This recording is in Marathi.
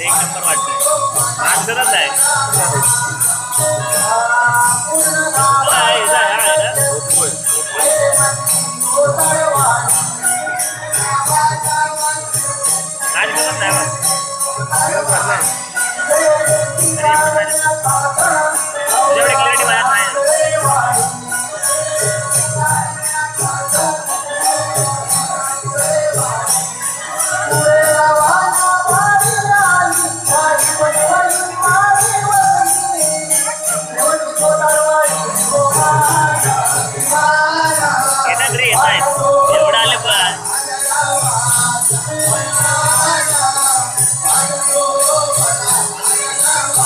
ते एक नंबर वाटतंय. माणसरच आहे. आहे, आहे, आहे, आहे